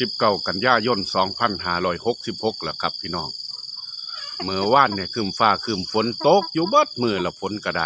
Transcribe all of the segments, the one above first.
สิบเก้ากันยายนสองพันห้าร้อยหกสิบหกแล้วครับ พี่น้องเมื่อวานเนี่ยคืมฟ้าคืมฝนตกอยู่เบิดมือละฝนกระได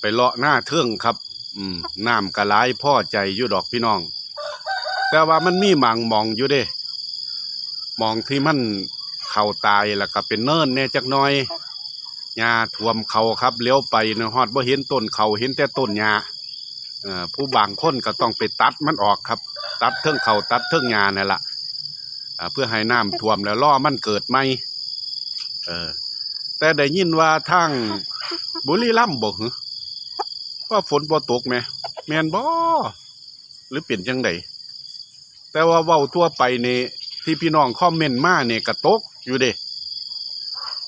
ไปเลาะหน้าเทื่องครับ อืมน้ำกระไหลายพ่อใจอยู่ดอกพี่น้อง แต่ว่ามันมีหมางมองอยู่เด้มองที่มันเข่าตายแล้วก็เป็นเนินแน่จักหน้อยหญ้าท่วมเขาครับเลี้ยวไปเนยฮอดบ่เห็นต้นเขาเห็นแต่ต้นหญ้า ผู้บางคนก็ต้องไปตัดมันออกครับ ตัดเทิงเขาตัดเทิงหญ้านั่นล่ะอ่าเพื่อให้น้ำท่วมแล้วล่อมันเกิดไหมเออ แต่ได้ยินว่าทางบุรีรัมย์บอกหึว่าฝนบ่ตกแหมแม่นบ่หรือเป็นจังไดแต่ว่าเว้าทั่วไปนี่ที่พี่น้องคอมเมนต์มาเนี่ยกระตกอยู่เด้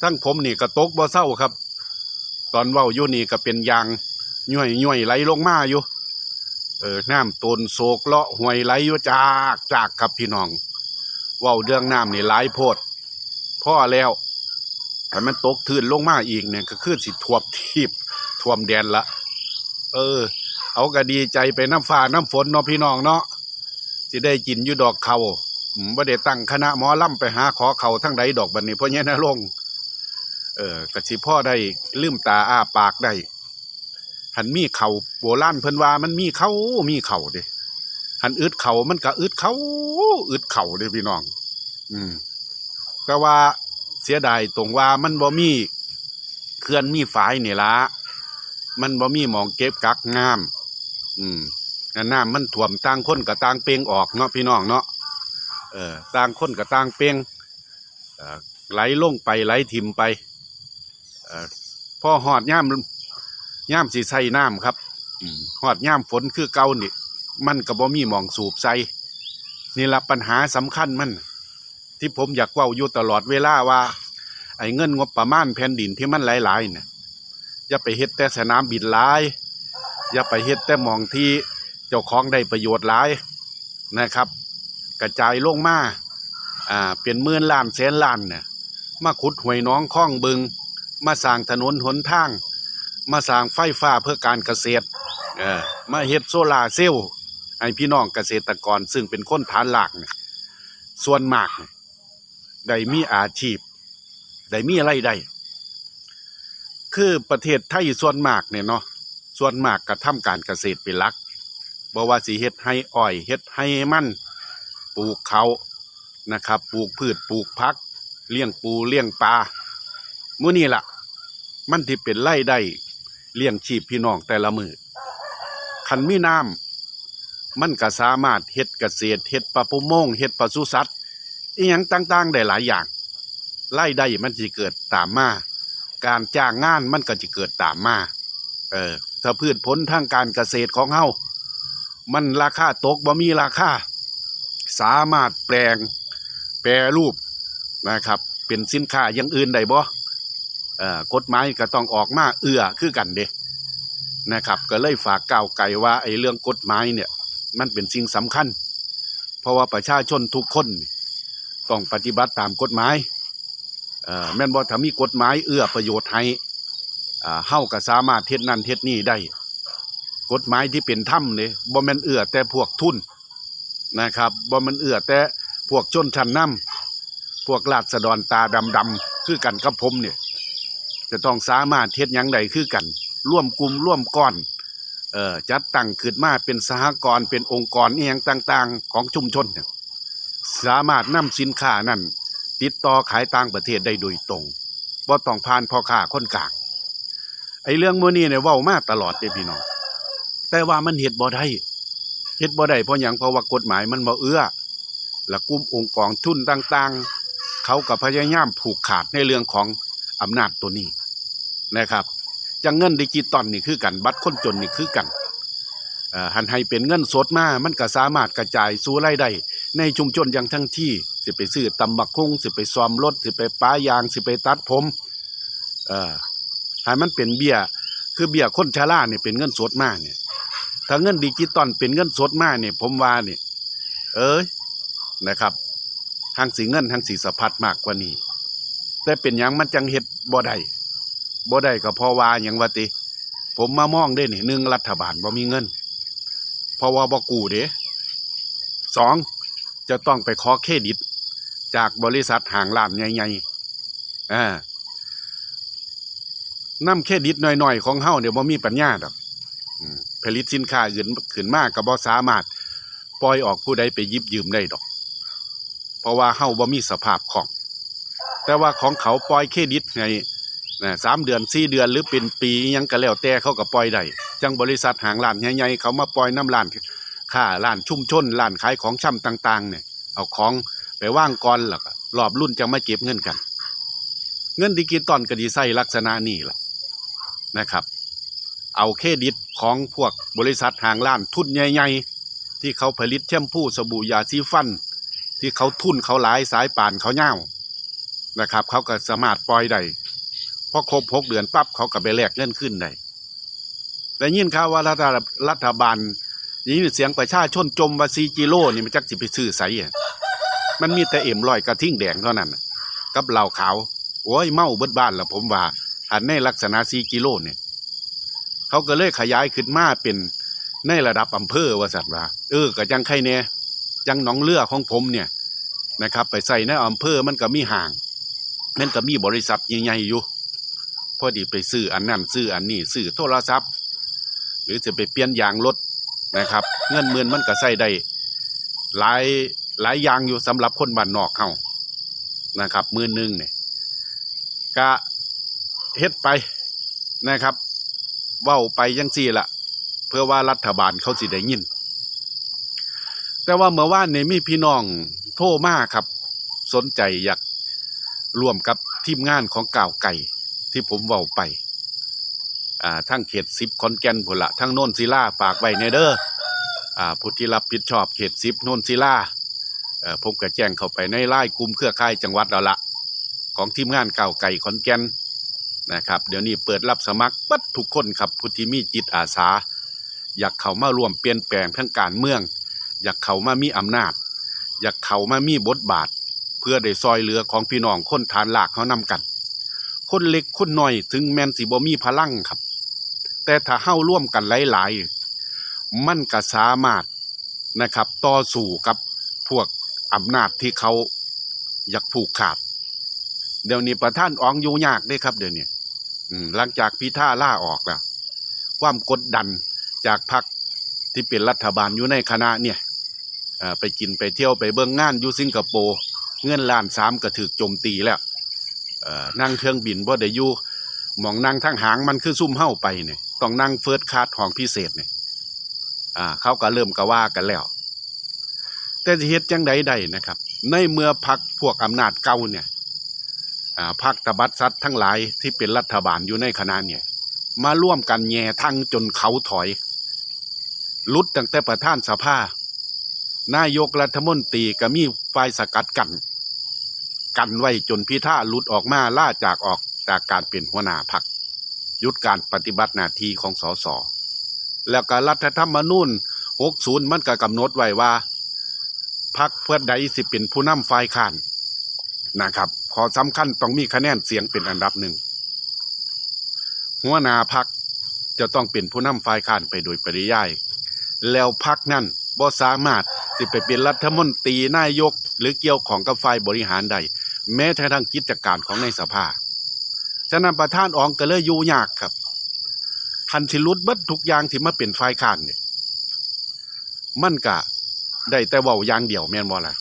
ทั้งผมนี่กระตกบ่เศร้าครับ ตอนเว้าอยู่นี่ก็เป็นยางย่อยย่อยๆไหลลงมาอยู่ เออน้ำต้นโศกเลาะห้วยไหลอยู่จากจากครับพี่น้องเว้าเรื่องน้ำนี่หลายโพดพ่อแล้วถ้ามันตกทื่นลงมาอีกเนี่ยก็คือสิท่วมทิพท่วมแดนละ เออ เอาก็ดีใจไปน้ำฟ้าน้ำฝนเนาะพี่น้องเนาะสิได้กินอยู่ดอกเขาอืมบ่ได้ตั้งคณะหมอล่ำไปหาขอเขาทั้งใดดอกบัดนี้เพราะงี้นะลง เออก็สิพ่อได้ลืมตาอ้าปากได้ หันมีเขาโบราณเพิ่นว่ามันมีเขามีเข่าเด้หันอึดเขามันก็อึดเขาอึดเข่าเด้พี่น้อง อืมแต่ว่าเสียดายตรงว่ามันบ่มีเขื่อนมีฝายนี่ละมันบ่มีหมองเก็บกักน้ำอืมแล้วน้ำมันท่วมต่างคนกับต่างเปลงออกเนาะพี่น้องเนาะเออต่างคนกับต่างเปลงเอ่อไหลลงไปไหลทิมไปเอ่อพอหอดย่าม ย่ามสีใส่น้ำครับอืมหอดย่ามฝนคือเก่านี่มันก็บ่มีหมองสูบใส่นี่ละปัญหาสำคัญมัน ที่ผมอยากเว้าอยู่ตลอดเวลาว่า ไอ้เงินงบประมาณแผ่นดินที่มันหลายๆเนี่ยอย่าไปเฮ็ดแต่สนามบินหลาย อย่าไปเฮ็ดแต่หมองที่เจ้าของได้ประโยชน์หลายนะครับ กระจายลงมาอ่าเป็นหมื่นล้านแสนล้านเนี่ยมาขุดห้วยหน้องคลองบึง มาสร้างถนนหนทาง มาสร้างไฟฟ้าเพื่อการเกษตรมาเฮ็ดโซลาเซลล์ให้พี่น้องเกษตรกรซึ่งเป็นคนฐานหลักเนี่ยส่วนมากได้มีอาชีพได้มีอะไรได้ คือประเทศไทยส่วนมากเนี่ยเนาะส่วนมากกระทำการเกษตรเป็นหลักบ่ว่าสิเฮ็ดให้อ้อยเฮ็ดให้มันปลูกเขานะครับ ปลูกพืชปลูกพัก เลี้ยงปูเลี้ยงปลามื้อนี้ล่ะ มันที่เป็นไร่ได้ เลี้ยงชีพพี่น้องแต่ละมือคันมีน้ำมันก็สามารถเฮ็ดเกษตรเฮ็ดปลาประมงเฮ็ดปศุสัตว์อีหยังต่างๆ ได้หลายอย่างไร่ได้มันสิเกิดตามมา การจ้างงานมันก็จะเกิดตามมา เออ ถ้าพืชผลทางการเกษตรของเฮามันราคาตกบ่มีราคาสามารถแปลงแปรรูปนะครับ เป็นสินค้าอย่างอื่นได้บ่เอ่อ กฎหมายก็ต้องออกมาเอื้อคือกันเด้นะครับ ก็เลยฝากก้าวไก่ว่าไอ้เรื่องกฎหมายเนี่ยมันเป็นสิ่งสำคัญ เพราะว่าประชาชนทุกคนต้องปฏิบัติตามกฎหมายเอ่อแม่นบ่ถ้ามีกฎหมายเอื้อประโยชน์ให้อ่าเฮาก็สามารถเฮ็ดนั่นเฮ็ดนี่ได้ กฎหมายที่เป็นธรรมนี่บ่แม่นเอื้อแต่พวกทุนนะครับบ่แม่นเอื้อแต่พวกชนชั้นนำพวกราษฎรตาดำๆคือกันกับผมเนี่ย จะต้องสามารถเฮ็ดหยังใดคือกัน ร่วมกลุ่มร่วมก้อนเอ่อจัดตั้งขึ้นมาเป็นสหกรณ์เป็นองค์กรอีหยังต่าง ๆ ของชุมชนเนี่ยสามารถนำสินค้านั้น ติดต่อขายต่างประเทศได้โดยตรงบ่ต้องผ่านพ่อค้าคนกลางไอ้เรื่องมื้อนี้เนี่ยเว้ามาตลอดเด้พี่น้องแต่ว่ามันเฮ็ดบ่ได้เฮ็ดบ่ได้เพราะหยังเพราะว่ากฎหมายมันบ่เอื้อและกลุ่มองค์กรทุนต่างๆ เขาก็พยายามผูกขาดในเรื่องของอำนาจตัวนี้ นะครับจังเงินดิจิตอลนี่คือกันบัตรคนจนนี่คือกันหันให้เป็นเงินสดมา มันก็สามารถกระจายสู่รายได้ในชุมชนอย่างทั้งที่ สิไปซื้อตำบักคุ้งสิไปซ่อมรถสิไปป้ายางสิไปตัดผมเอ่อให้มันเป็นเบี้ยคือเบี้ยคนชราเนี่ยเป็นเงินสดมากเนี่ยถ้าเงินดิจิตอลเป็นเงินสดมากเนี่ยผมว่าเนี่ยเอ้ยนะครับทางสีเงินทางสีสะพัดมากกว่านี้ แต่เป็นหยังมันจังเฮ็ดบ่ได้ บ่ได้ก็เพราะว่าหยังว่าติ ผมมามองได้นี่หนึ่งรัฐบาลบ่มีเงินเพราะว่าบ่กู้เด้สองจะต้องไปขอเครดิต จากบริษัทห่างร้านใหญ่ๆอ่านำเครดิตหน่อยๆ ของเฮาเดี๋ยวบ่มีปัญญาดอกผลิตสินค้าขึ้นขึ้นมากก็บ่สามารถ ปล่อยออกผู้ใดไปยิบยืมได้ดอก เพราะว่าเฮาบ่มีสภาพคล่อง แต่ว่าของเขาปล่อยเครดิตให้ นะสามเดือนสี่เดือนหรือเป็นปียังก็แล้วแต่เขาก็ปล่อยได้จังบริษัทหางร้านใหญ่ๆเขามาปล่อยน้ำร้านค่าร้านชุ่มชนร้านขายของช่ำต่าง ๆ เนี่ยเอาของไปว่างก่อนแล้วก็รอบรุ่นจะมาเก็บเงินกัน เงินดิจิตอลก็ดีไซน์ลักษณะนี้ล่ะนะครับ เอาเครดิตของพวกบริษัทหางร้านทุนใหญ่ ๆ ที่เขาผลิตแชมพูสบู่ยาสีฟัน ที่เขาทุนเขาหลายสายป่านเขาเง่าวนะครับ เขาก็สามารถปล่อยได้ พอครบหกเดือนปั๊บเขาก็ไปแลกเงินขึ้นได้แต่ยินข่าวว่ารัฐรัฐบาลยินเสียงประชาชนจมว่าซีจิโร่นี่มันจักสิไปซื้อใสอะมันมีแต่เอ็มลอยกระทิ่งแดงเท่านั้นกับเหล้าขาวโอ้ยเมาเบิดบ้านละผมว่าอันในลักษณะซีกิโลเนี่ย เขาก็เลยขยายขึ้นมาเป็นในระดับอำเภอว่าสัตว์ว่าเออก็จังใครเนี่ยจังหนองเลือของผมเนี่ยนะครับ ไปใส่ในอำเภอมันก็มีห่าง มันก็มีบริษัทใหญ่ๆอยู่ อดีไปซื้ออันนั้นซื้ออันนี้ซื้อโทรศัพท์ หรือจะไปเปลี่ยนยางรถนะครับ เงินหมื่นมันก็ใส่ได้หลายหลายอย่างอยู่สำหรับคนบ้านนอกเขานะครับมื่นหนึ่งเนี่ยก็เฮ็ดไปนะครับเว้าไปยังสี่ละเพื่อว่ารัฐบาลเขาสิได้ยิน แต่ว่าเมื่อวานนี้มีพี่น้องโทรมาครับ สนใจอยากร่วมกับทีมงานของก่าวไก่ ที่ผมเว้าไป อ่าทั้งเขตสิบขอนแก่นพุ่นละทั้งโน่นศิลาฝากไว้ในเด้ออ่าผู้ที่รับผิดชอบเขตสิบโน่นศิลาเอ่อผมก็แจ้งเข้าไปในไล่กลุ่มเครือข่ายจังหวัดแล้วละของทีมงานเก่าวไก่ขอนแก่นนะครับ เดี๋ยวนี้เปิดรับสมัครปัดทุกคนครับผู้ที่มีจิตอาสา อยากเข้ามาร่วมเปลี่ยนแปลงทั้งการเมือง อยากเข้ามามีอำนาจ อยากเข้ามามีบทบาท เพื่อได้ซอยเหลือของพี่น้องคนฐานหลากเขานำกัน คนเล็กคนน้อยถึงแมนสิบ่มีพลังครับ แต่ถ้าเฮ้าร่วมกันหลายๆ มันก็สามารถนะครับ ต่อสู้กับพวกอำนาจที่เขาอยากผูกขาด เดี๋ยวนี้ประท่านอองอยู่ยากเด้ครับ เดี๋ยวนี้หลังจากพิธาล่าออกแล้ว ความกดดันจากพรรคที่เป็นรัฐบาลอยู่ในคณะเนี่ยไปกินไปเที่ยวไปเบิ่งงานอยู่สิงคโปร์เงินล้านสามก็ถูกโจมตีแล้ว นั่งเครื่องบินบ่ได้อยู่มองนั่งทั้งหางมันคือซุ่มเฮ้าไปเนี่ยต้องนั่งเฟิร์สคลาสห้องพิเศษเนี่ยอ่าเขาก็เริ่มกะว่ากันแล้ว แต่จะเฮ็ดจังใดได้นะครับ ในเมื่อพักพวกอำนาจเก่าเนี่ยอ่าพักตบัดซัดทั้งหลายที่เป็นรัฐบาลอยู่ในคณะเนี่ยมาร่วมกันแย่ทั้งจนเขาถอยลุดตั้งแต่ประธานสภานายกรัฐมนตรีก็มีฝ่ายสกัดกัน กันไว้จนพิธาหลุดออกมาล่าจากออกจากการเป็นหัวหน้าพักยุดการปฏิบัติหน้าที่ของสสแล้วก็รัฐธรรมนูญ60 มันก็กำหนดไว้ว่าพักเพื่อใดสิเป็นผู้นำฝ่ายค้านนะครับ ขอสำคัญต้องมีคะแนนเสียงเป็นอันดับหนึ่ง หัวหน้าพักจะต้องเป็นผู้นำฝ่ายค้านไปโดยปริยาย แล้วพักนั้นบ่สามารถสิไปเป็นรัฐมนตรีนายก หรือเกี่ยวของกับฝ่ายบริหารใด แม้แต่ทางกิจการของในสภาฉะนั้นประธานอองก็เลยอยู่ยากครับหันสิลุดเบิดทุกอย่างที่มาเป็นฝ่ายค้านเนี่ยมันก็ได้แต่เว้าอย่างเดียวแม่นบ่ล่ะ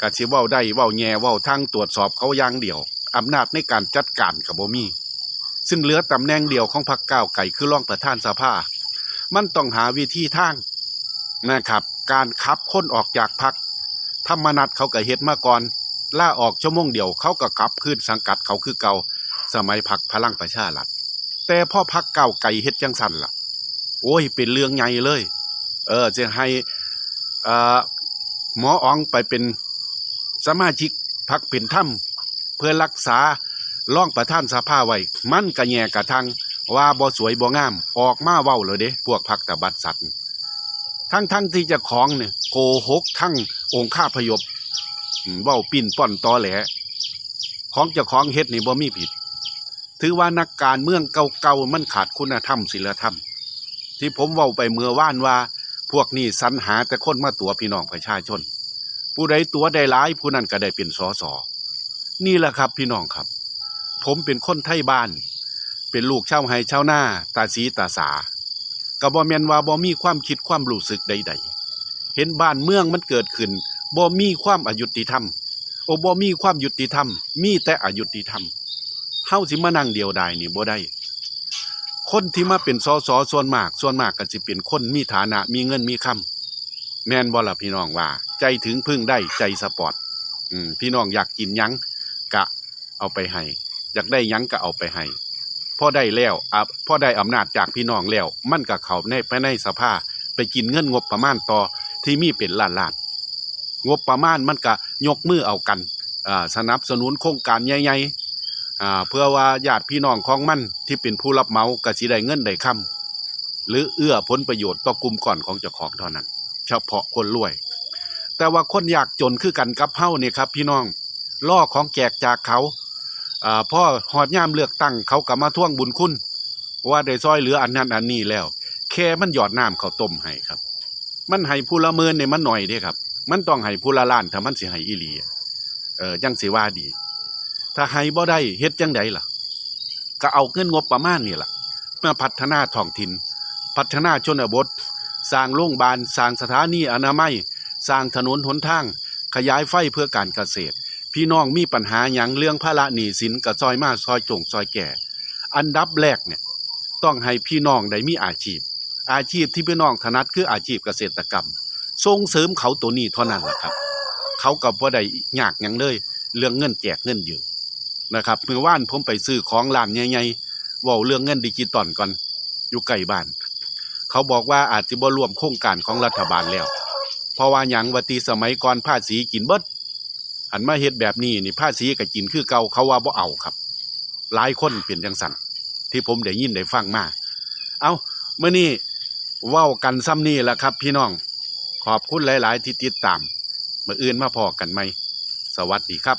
ก็สิเว้าได้เว้าแย่เว้าทางตรวจสอบเขาอย่างเดียวอำนาจในการจัดการก็บ่มีซึ่งเหลือตำแหน่งเดียวของพรรคก้าวไก่คือรองประธานสภา มันต้องหาวิธีทางนะครับ การขับคนออกจากพรรคธรรมนัตเขาก็เฮ็ดมาก่อน ล่าออกชั่วโมงเดียวเขาก็กลับคืนสังกัดเขาคือเก่าสมัยพรรคพลังประชารัฐแต่พ่อพรรคก้าไก่เฮ็ดจังสันล่ะ โอ้ย เป็นเรื่องใหญ่เลย เออจะให้อ่หมออองไปเป็นสมาชิกพรรคเป็นถ้ำเพื่อรักษาร่องประธานสภาไว้ มันกระแยกระทังว่าบ่สวยบ่งาม ออกมาเว้าเลยเด้ พวกพักตะบัดสัตว์ทั้งทั้งที่จะของเนี่ยโกหกทั้งองค์ข้าพยพ เว้าปิ้นป้อนตอแหลของเจ้าของเฮ็ดนี่บ่มีผิด ถือว่านักการเมืองเก่าๆมันขาดคุณธรรมศีลธรรม ที่ผมเว้าไปเมื่อว่านว่า พวกนี้สรรหาแต่คนมาตัวพี่น้องประชาชน ผู้ใดตัวได้หลายผู้นั้นก็ได้เป็นสอสอนี่แหละครับพี่น้องครับ ผมเป็นคนไทยบ้าน เป็นลูกชาวไร่ชาวนาตาสีตาสาก็บ่แม่นว่าบ่มีความคิดความรู้สึกใด ๆ เห็นบ้านเมืองมันเกิดขึ้น บ่มีความอายุติธรรมโอ้บ่มีความยุติธรรม มีแต่อายุติธรรมเฮาสิมานั่งเดียวดายนี่บ่ได้ คนที่มาเป็นสสส่วนมาก ส่วนมากก็สิเป็นคนมีฐานะ มีเงินมีคำแม่นบ่ล่ะพี่น้องว่า ใจถึงพึ่งได้ใจสปอร์ตอืมพี่น้องอยากกินยังกะเอาไปให้อยากได้ยังก็เอาไปให้พอได้แล้วอะพอได้อำนาจจากพี่น้องแล้ว มันก็เขาในภายในสภาไปกินเงินงบประมาณต่อที่มีเป็นล้านล้าน งบประมาณมันก็ยกมือเอากันสนับสนุนโครงการใหญ่ๆเพื่อว่าญาติพี่น้องของมันที่เป็นผู้รับเหมาก็สิได้เงินได้คำหรือเอื้อผลประโยชน์ต่อกลุ่มก่อนของเจ้าของเท่านั้น เฉพาะคนรวย แต่ว่าคนยากจนคือกันกับเฮาเนี่ยครับ พี่น้องล่อของแจกจากเขาพ่อหอดย่ามเลือกตั้งเขาก็มาท่วงบุญคุณ ว่าได้ซอยเหลืออันนั้นอันนี้แล้ว แค่มันหยอดน้ำเขาต้มให้ครับ มันให้ผู้ละเมินเนี่ยมันหน่อยเด้ครับ มันต้องให้ผู้ละล้านถ้ามันสิให้อีหลีเออจังสิว่าดี ถ้าให้บ่ได้เฮ็ดจังไดล่ะ ก็เอาเงินงบประมาณนี่ล่ะมาพัฒนาท้องถิ่นพัฒนาชนบทสร้างโรงพยาบาลสร้างสถานีอนามัยสร้างถนนหนทาง ขยายไฟเพื่อการเกษตร พี่น้องมีปัญหาหยังเรื่องภาระหนี้สินก็ซอยมาซอยจงซอยแก่ อันดับแรกเนี่ยต้องให้พี่น้องได้มีอาชีพ อาชีพที่พี่น้องถนัดคืออาชีพเกษตรกรรม ส่งเสริมเขาตัวนี้เท่านั้นแหละครับ เขากับว่าได้ยากหยังเลย เรื่องเงินแจกเงินยืมนะครับเมื่อว่านผมไปซื้อของร้านใหญ่ๆเว่าเรื่องเงินดิจิตอลก่อนอยู่ใกล้บ้าน เขาบอกว่าอาจจะบ่รวมโครงการของรัฐบาลแล้ว เพราะว่าหยังวัตีสมัยก่อนภาษีกินเบิดอันมาเฮ็ดแบบนี้นี่ภาษีก็กินคือเก่าเขาว่าบ่เอาครับ หลายคนเป็นจังสั่นที่ผมได้ยินได้ฟังมา เอาเมื่อนี้เว้ากันซ้ำนี่แหละครับ พี่น้อง ขอบคุณหลาย ๆ ที่ติดตามเมื่ออื่นมาพอกันไหม สวัสดีครับ